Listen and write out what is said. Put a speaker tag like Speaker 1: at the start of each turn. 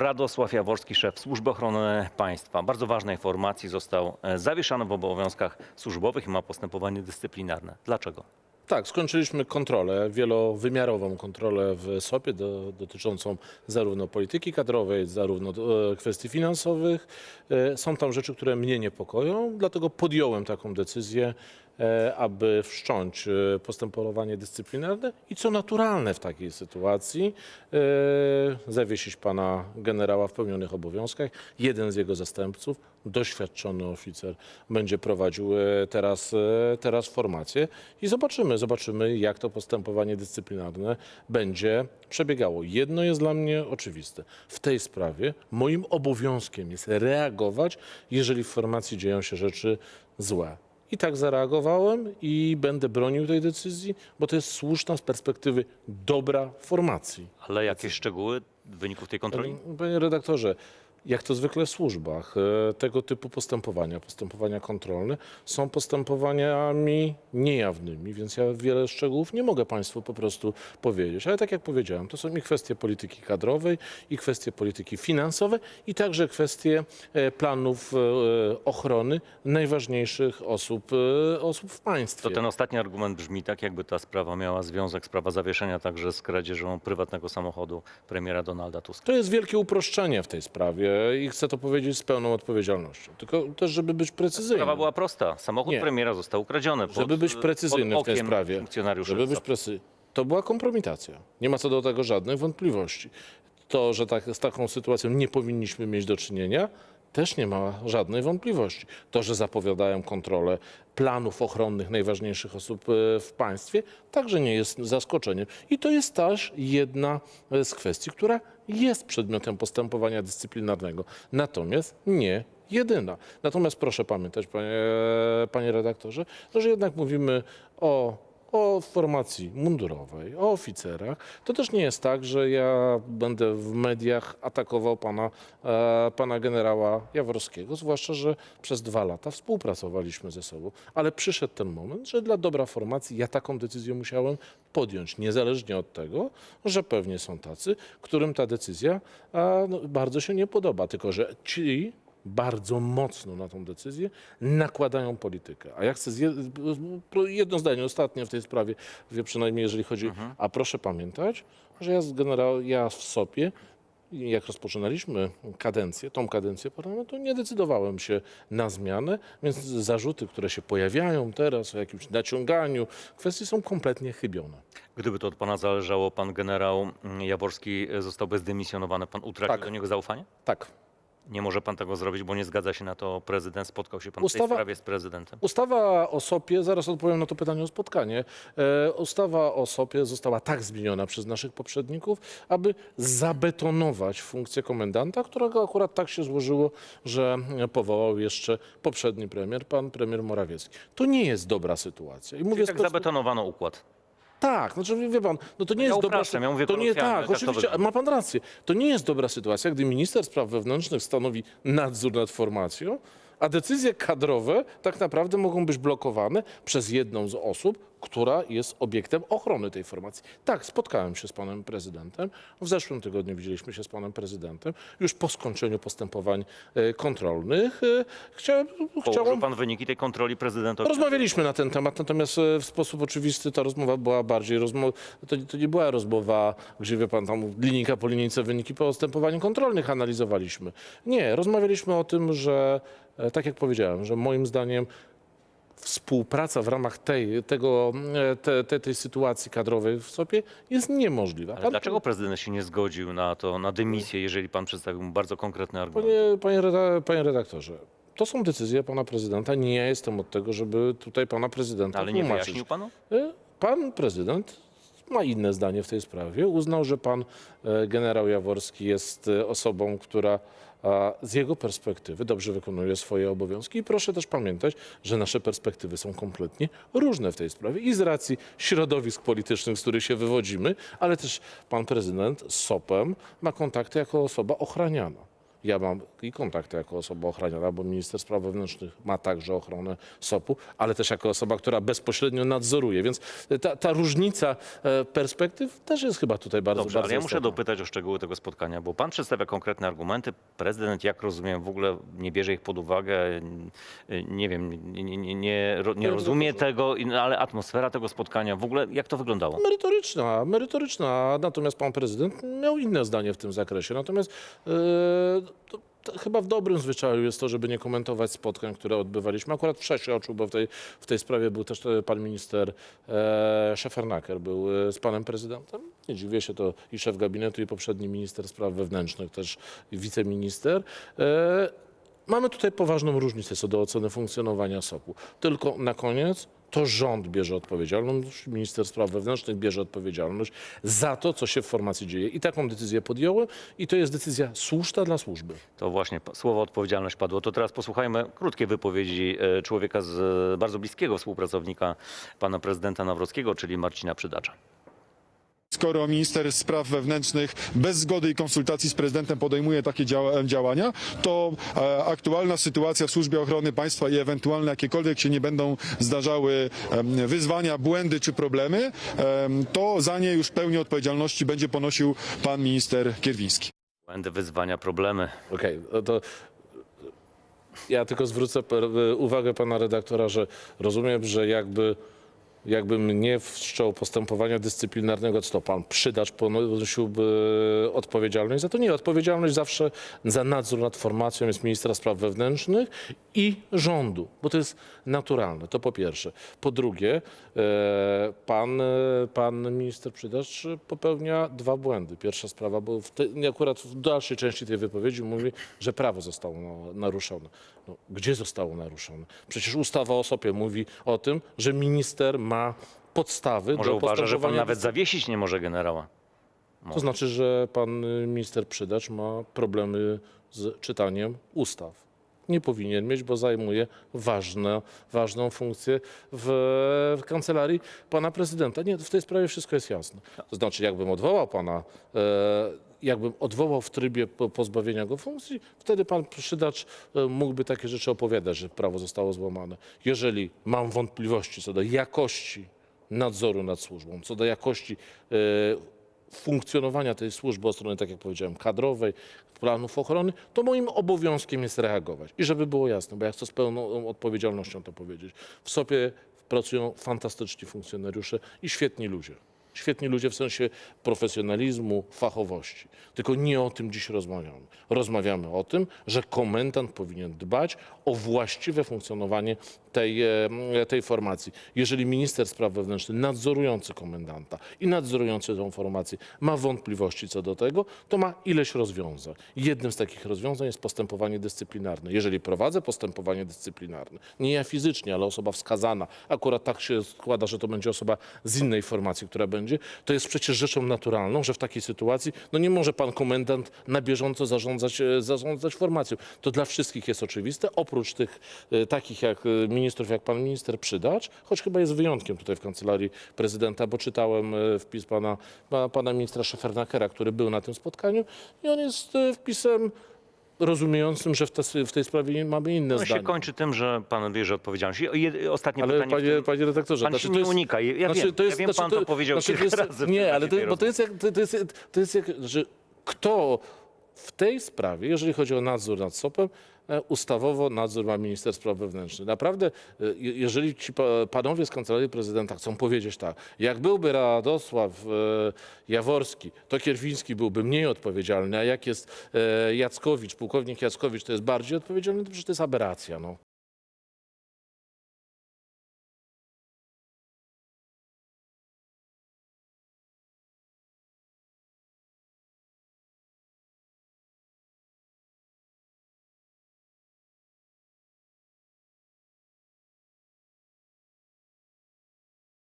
Speaker 1: Radosław Jaworski, szef Służby Ochrony Państwa. Bardzo ważnej formacji został e, zawieszany w obowiązkach służbowych i ma postępowanie dyscyplinarne. Dlaczego?
Speaker 2: Tak, skończyliśmy kontrolę, wielowymiarową kontrolę w SOP-ie do, dotyczącą zarówno polityki kadrowej, zarówno e, kwestii finansowych. E, Są tam rzeczy, które mnie niepokoją, dlatego podjąłem taką decyzję, e, aby wszcząć e, postępowanie dyscyplinarne i co naturalne w takiej sytuacji, e, zawiesić pana generała w pełnionych obowiązkach. Jeden z jego zastępców, doświadczony oficer, będzie prowadził e, teraz, e, teraz formację i zobaczymy, zobaczymy jak to postępowanie dyscyplinarne będzie przebiegało. Jedno jest dla mnie oczywiste. W tej sprawie moim obowiązkiem jest reagować, jeżeli w formacji dzieją się rzeczy złe. I tak zareagowałem i będę bronił tej decyzji, bo to jest słuszna z perspektywy dobra formacji.
Speaker 1: Ale jakieś szczegóły wyników tej kontroli?
Speaker 2: Panie redaktorze, jak to zwykle w służbach, e, tego typu postępowania, postępowania kontrolne są postępowaniami niejawnymi, więc ja wiele szczegółów nie mogę Państwu po prostu powiedzieć. Ale tak jak powiedziałem, to są i kwestie polityki kadrowej, i kwestie polityki finansowej, i także kwestie e, planów e, ochrony najważniejszych osób, osób w państwie.
Speaker 1: To ten ostatni argument brzmi tak, jakby ta sprawa miała związek, sprawa zawieszenia także z kradzieżą prywatnego samochodu premiera Donalda Tuska.
Speaker 2: To jest wielkie uproszczenie w tej sprawie i chcę to powiedzieć z pełną odpowiedzialnością. Tylko też, żeby być precyzyjnym.
Speaker 1: Sprawa była prosta. Samochód
Speaker 2: Nie.
Speaker 1: premiera został ukradziony. pod-
Speaker 2: Żeby być precyzyjnym
Speaker 1: pod
Speaker 2: w tej
Speaker 1: okiem
Speaker 2: sprawie,
Speaker 1: Funkcjonariuszy
Speaker 2: żeby być precy... To była kompromitacja. Nie ma co do tego żadnych wątpliwości. To, że tak, z taką sytuacją nie powinniśmy mieć do czynienia, też nie ma żadnej wątpliwości. To, że zapowiadają kontrolę planów ochronnych najważniejszych osób e, w państwie, także nie jest zaskoczeniem. I to jest też jedna e, z kwestii, która jest przedmiotem postępowania dyscyplinarnego. Natomiast nie jedyna. Natomiast proszę pamiętać, panie, panie redaktorze, że jednak mówimy o, o formacji mundurowej, o oficerach. To też nie jest tak, że ja będę w mediach atakował pana, e, pana generała Jaworskiego, zwłaszcza, że przez dwa lata współpracowaliśmy ze sobą. Ale przyszedł ten moment, że dla dobra formacji ja taką decyzję musiałem podjąć, niezależnie od tego, że pewnie są tacy, którym ta decyzja e, no, bardzo się nie podoba. Tylko, że ci bardzo mocno na tą decyzję nakładają politykę. A ja chcę zje, jedno zdanie ostatnie w tej sprawie, wie przynajmniej jeżeli chodzi, a proszę pamiętać, że ja z generał, ja w SOP-ie jak rozpoczynaliśmy kadencję, tą kadencję parlamentu, nie decydowałem się na zmianę, więc zarzuty, które się pojawiają teraz o jakimś naciąganiu, kwestie są kompletnie chybione.
Speaker 1: Gdyby to od pana zależało, pan generał Jaworski zostałby zdymisjonowany. Pan utracił
Speaker 2: Tak.
Speaker 1: do niego zaufanie?
Speaker 2: Tak.
Speaker 1: Nie może pan tego zrobić, bo nie zgadza się na to prezydent. Spotkał się pan w tej
Speaker 2: Ustawa-
Speaker 1: sprawie z prezydentem.
Speaker 2: Ustawa o SOP-ie, zaraz odpowiem na to pytanie o spotkanie. E, ustawa o SOP-ie została tak zmieniona przez naszych poprzedników, aby zabetonować funkcję komendanta, którego akurat tak się złożyło, że powołał jeszcze poprzedni premier, pan premier Morawiecki. To nie jest dobra sytuacja. I mówię
Speaker 1: Czyli tak zabetonowano układ.
Speaker 2: Tak, znaczy wie pan, no to nie jest dobra
Speaker 1: upraszczam, ja mówię
Speaker 2: to nie
Speaker 1: kolokwialnie,
Speaker 2: tak,
Speaker 1: tak to
Speaker 2: oczywiście,
Speaker 1: wygląda.
Speaker 2: ma pan rację. To nie jest dobra sytuacja, gdy minister spraw wewnętrznych stanowi nadzór nad formacją, a decyzje kadrowe tak naprawdę mogą być blokowane przez jedną z osób, która jest obiektem ochrony tej formacji. Tak, spotkałem się z panem prezydentem. W zeszłym tygodniu widzieliśmy się z panem prezydentem. Już po skończeniu postępowań e, kontrolnych e, chciałem,
Speaker 1: Położył
Speaker 2: chciałem
Speaker 1: pan wyniki tej kontroli prezydentowi.
Speaker 2: Rozmawialiśmy na ten temat, natomiast e, w sposób oczywisty ta rozmowa była bardziej rozmowa. To, to nie była rozmowa, gdzie wie pan tam linijka po linijce wyniki postępowań kontrolnych analizowaliśmy. Nie, rozmawialiśmy o tym, że e, tak jak powiedziałem, że moim zdaniem współpraca w ramach tej, tego, e, te, te, tej sytuacji kadrowej w sobie jest niemożliwa.
Speaker 1: Ale
Speaker 2: Pan-
Speaker 1: dlaczego prezydent się nie zgodził na to, na dymisję, jeżeli pan przedstawił mu bardzo konkretny argument?
Speaker 2: Panie, panie, reda, panie redaktorze, to są decyzje pana prezydenta. Nie ja jestem od tego, żeby tutaj pana prezydenta
Speaker 1: Ale nie
Speaker 2: tłumaczyć.
Speaker 1: wyjaśnił panu?
Speaker 2: E, Pan prezydent ma inne zdanie w tej sprawie. Uznał, że pan e, generał Jaworski jest e, osobą, która z jego perspektywy dobrze wykonuje swoje obowiązki. I proszę też pamiętać, że nasze perspektywy są kompletnie różne w tej sprawie i z racji środowisk politycznych, z których się wywodzimy, ale też pan prezydent z SOP-em ma kontakty jako osoba ochraniana. Ja mam i kontakty jako osoba ochraniana, bo minister spraw wewnętrznych ma także ochronę SOP-u, ale też jako osoba, która bezpośrednio nadzoruje. Więc ta, ta różnica e, perspektyw też jest chyba tutaj bardzo,
Speaker 1: Dobrze,
Speaker 2: bardzo
Speaker 1: ale ja muszę
Speaker 2: istotna.
Speaker 1: dopytać o szczegóły tego spotkania, bo pan przedstawia konkretne argumenty. Prezydent, jak rozumiem, w ogóle nie bierze ich pod uwagę. Nie wiem, nie, nie, nie, ro- nie rozumie tego, i- ale atmosfera tego spotkania, w ogóle jak to wyglądało?
Speaker 2: Merytoryczna, merytoryczna. Natomiast pan prezydent miał inne zdanie w tym zakresie. Natomiast e, to, to chyba w dobrym zwyczaju jest to, żeby nie komentować spotkań, które odbywaliśmy. Akurat w Przeświadczu, bo w tej, w tej sprawie był też e, pan minister e, Szefernaker, był e, z panem prezydentem. Nie dziwię się, to i szef gabinetu, i poprzedni minister spraw wewnętrznych, też wiceminister. E, Mamy tutaj poważną różnicę co do oceny funkcjonowania SOP-u. Tylko na koniec to rząd bierze odpowiedzialność, minister spraw wewnętrznych bierze odpowiedzialność za to, co się w formacji dzieje. I taką decyzję podjąłem i to jest decyzja słuszna dla służby.
Speaker 1: To właśnie słowo odpowiedzialność padło. To teraz posłuchajmy krótkiej wypowiedzi e, człowieka z bardzo bliskiego współpracownika pana prezydenta Nawrockiego, czyli Marcina Przydacza.
Speaker 3: Skoro minister spraw wewnętrznych bez zgody i konsultacji z prezydentem podejmuje takie działa, działania, to e, aktualna sytuacja w służbie ochrony państwa i ewentualne jakiekolwiek się nie będą zdarzały wyzwania, błędy czy problemy, em, to za nie już w pełni odpowiedzialności będzie ponosił pan minister Kierwiński.
Speaker 1: Błędy, wyzwania, problemy.
Speaker 2: Okej, no to ja tylko zwrócę uwagę pana redaktora, że rozumiem, że jakby jakbym nie wszczął postępowania dyscyplinarnego, to pan przydacz ponosiłby odpowiedzialność za to? Nie, odpowiedzialność zawsze za nadzór nad formacją jest ministra spraw wewnętrznych i rządu, bo to jest naturalne, to po pierwsze. Po drugie, e, pan, e, pan minister przydacz popełnia dwa błędy. Pierwsza sprawa, bo w akurat w dalszej części tej wypowiedzi mówi, że prawo zostało no, naruszone. No, gdzie zostało naruszone? Przecież ustawa o sobie mówi o tym, że minister ma podstawy
Speaker 1: Może
Speaker 2: do
Speaker 1: uważa, że pan
Speaker 2: postępowania
Speaker 1: nawet zawiesić nie może generała.
Speaker 2: to znaczy, że pan minister Przydacz ma problemy z czytaniem ustaw. Nie powinien mieć, bo zajmuje ważne, ważną funkcję w, w kancelarii pana prezydenta. Nie, w tej sprawie wszystko jest jasne. To znaczy, jakbym odwołał pana, e, jakbym odwołał w trybie po- pozbawienia go funkcji, wtedy pan Przydacz e, mógłby takie rzeczy opowiadać, że prawo zostało złamane. Jeżeli mam wątpliwości co do jakości nadzoru nad służbą, co do jakości e, funkcjonowania tej służby od strony, tak jak powiedziałem, kadrowej, planów ochrony, to moim obowiązkiem jest reagować. I żeby było jasne, bo ja chcę z pełną odpowiedzialnością to powiedzieć. W SOP-ie pracują fantastyczni funkcjonariusze i świetni ludzie. Świetni ludzie w sensie profesjonalizmu, fachowości. Tylko nie o tym dziś rozmawiamy. Rozmawiamy o tym, że komendant powinien dbać o właściwe funkcjonowanie tej, e, tej formacji. Jeżeli minister spraw wewnętrznych, nadzorujący komendanta i nadzorujący tą formację ma wątpliwości co do tego, to ma ileś rozwiązań. Jednym z takich rozwiązań jest postępowanie dyscyplinarne. Jeżeli prowadzę postępowanie dyscyplinarne, nie ja fizycznie, ale osoba wskazana, akurat tak się składa, że to będzie osoba z innej formacji, która będzie, to jest przecież rzeczą naturalną, że w takiej sytuacji no nie może pan komendant na bieżąco zarządzać, e, zarządzać formacją. To dla wszystkich jest oczywiste, oprócz tych e, takich jak e, ministrów, jak pan minister Przydacz, choć chyba jest wyjątkiem tutaj w kancelarii prezydenta, bo czytałem e, wpis pana, pa- pana ministra Szefernakera, który był na tym spotkaniu i on jest e, wpisem rozumiejącym, że w, te, w tej sprawie mamy inne
Speaker 1: On się
Speaker 2: zdanie.
Speaker 1: kończy tym, że pan bierze odpowiedzialność. I Ostatnie
Speaker 2: Ale
Speaker 1: pytanie.
Speaker 2: panie,
Speaker 1: tym-
Speaker 2: panie redaktorze,
Speaker 1: Pan
Speaker 2: znaczy,
Speaker 1: się
Speaker 2: to
Speaker 1: nie
Speaker 2: jest-
Speaker 1: unika. Ja
Speaker 2: znaczy,
Speaker 1: wiem,
Speaker 2: to jest,
Speaker 1: ja wiem
Speaker 2: znaczy,
Speaker 1: pan to powiedział
Speaker 2: znaczy,
Speaker 1: kilka
Speaker 2: jest,
Speaker 1: razy
Speaker 2: Nie, ale to, bo to jest, jak, to, jest, to jest jak, że kto w tej sprawie, jeżeli chodzi o nadzór nad SOP-em, ustawowo nadzór ma minister spraw wewnętrznych. Naprawdę, e, je- jeżeli ci pa- panowie z kancelarii prezydenta chcą powiedzieć tak, jak byłby Radosław e, Jaworski, to Kierwiński byłby mniej odpowiedzialny, a jak jest e, Jackowicz, pułkownik Jackowicz, to jest bardziej odpowiedzialny, to przecież to jest aberracja. No.